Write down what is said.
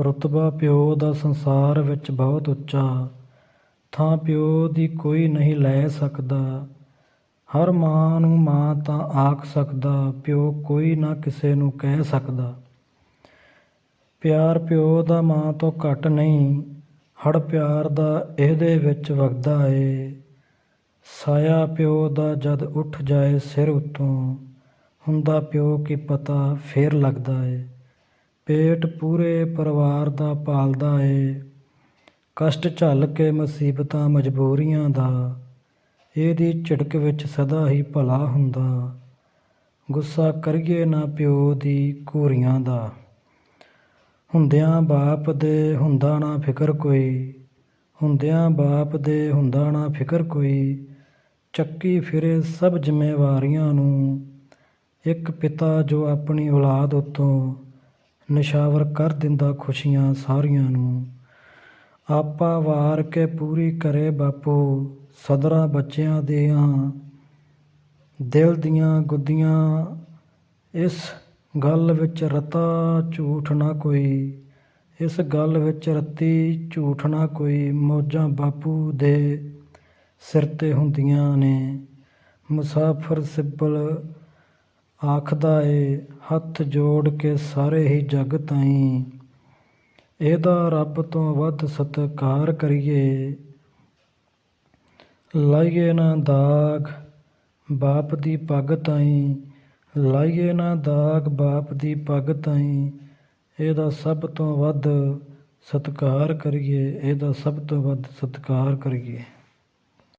ਰੁਤਬਾ ਪਿਓ ਦਾ ਸੰਸਾਰ ਵਿੱਚ ਬਹੁਤ ਉੱਚਾ, ਥਾਂ ਪਿਓ ਦੀ ਕੋਈ ਨਹੀਂ ਲੈ ਸਕਦਾ। ਹਰ ਮਾਂ ਨੂੰ ਮਾਂ ਤਾਂ ਆਖ ਸਕਦਾ, ਪਿਓ ਕੋਈ ਨਾ ਕਿਸੇ ਨੂੰ ਕਹਿ ਸਕਦਾ। ਪਿਆਰ ਪਿਓ ਦਾ ਮਾਂ ਤੋਂ ਘੱਟ ਨਹੀਂ, ਹੜ ਪਿਆਰ ਦਾ ਇਹਦੇ ਵਿੱਚ ਵਗਦਾ ਏ। ਸਾਇਆ ਪਿਓ ਦਾ ਜਦ ਉੱਠ ਜਾਏ ਸਿਰ ਉੱਤੋਂ, ਹੁੰਦਾ ਪਿਓ ਕੀ ਪਤਾ ਫੇਰ ਲੱਗਦਾ ਏ। ਪੇਟ ਪੂਰੇ ਪਰਿਵਾਰ ਦਾ ਪਾਲਦਾ ਏ। ਕਸ਼ਟ ਝੱਲ ਕੇ ਮੁਸੀਬਤਾਂ ਮਜਬੂਰੀਆਂ ਦਾ, ਇਹਦੀ ਝਿੜਕ ਵਿੱਚ ਸਦਾ ਹੀ ਭਲਾ ਹੁੰਦਾ। ਗੁੱਸਾ ਕਰੀਏ ਨਾ ਪਿਓ ਦੀ ਘੂਰੀਆਂ ਦਾ। ਹੁੰਦਿਆਂ ਬਾਪ ਦੇ ਹੁੰਦਾ ਨਾ ਫਿਕਰ ਕੋਈ, ਹੁੰਦਿਆਂ ਬਾਪ ਦੇ ਹੁੰਦਾ ਨਾ ਫਿਕਰ ਕੋਈ। ਚੱਕੀ ਫਿਰੇ ਸਭ ਜ਼ਿੰਮੇਵਾਰੀਆਂ ਨੂੰ, ਇੱਕ ਪਿਤਾ ਜੋ ਆਪਣੀ ਔਲਾਦ ਉੱਤੋਂ ਨਿਸ਼ਾਵਰ ਕਰ ਦਿੰਦਾ ਖੁਸ਼ੀਆਂ ਸਾਰੀਆਂ ਨੂੰ। ਆਪਾ ਵਾਰ ਕੇ ਪੂਰੀ ਕਰੇ ਬਾਪੂ, ਸਦਰਾਂ ਬੱਚਿਆਂ ਦੀਆਂ, ਦਿਲ ਦੀਆਂ ਗੁੱਦੀਆਂ। ਇਸ ਗੱਲ ਵਿੱਚ ਰਤਾ ਝੂਠ ਨਾ ਕੋਈ, ਇਸ ਗੱਲ ਵਿੱਚ ਰੱਤੀ ਝੂਠ ਨਾ ਕੋਈ। ਮੌਜਾਂ ਬਾਪੂ ਦੇ ਸਿਰ ਤੇ ਹੁੰਦੀਆਂ ਨੇ। ਮੁਸਾਫਰ ਸਿੱਬਲ ਆਖਦਾ ਏ, ਹੱਥ ਜੋੜ ਕੇ ਸਾਰੇ ਹੀ ਜਗ ਤਾਈਂ। ਇਹਦਾ ਰੱਬ ਤੋਂ ਵੱਧ ਸਤਿਕਾਰ ਕਰੀਏ। ਲਾਈਏ ਨਾ ਦਾਗ ਬਾਪ ਦੀ ਪੱਗ ਤਾਈਂ। ਲਾਈਏ ਨਾ ਦਾਗ ਬਾਪ ਦੀ ਪੱਗ ਤਾਈਂ। ਇਹਦਾ ਸਭ ਤੋਂ ਵੱਧ ਸਤਿਕਾਰ ਕਰੀਏ, ਇਹਦਾ ਸਭ ਤੋਂ ਵੱਧ ਸਤਿਕਾਰ ਕਰੀਏ।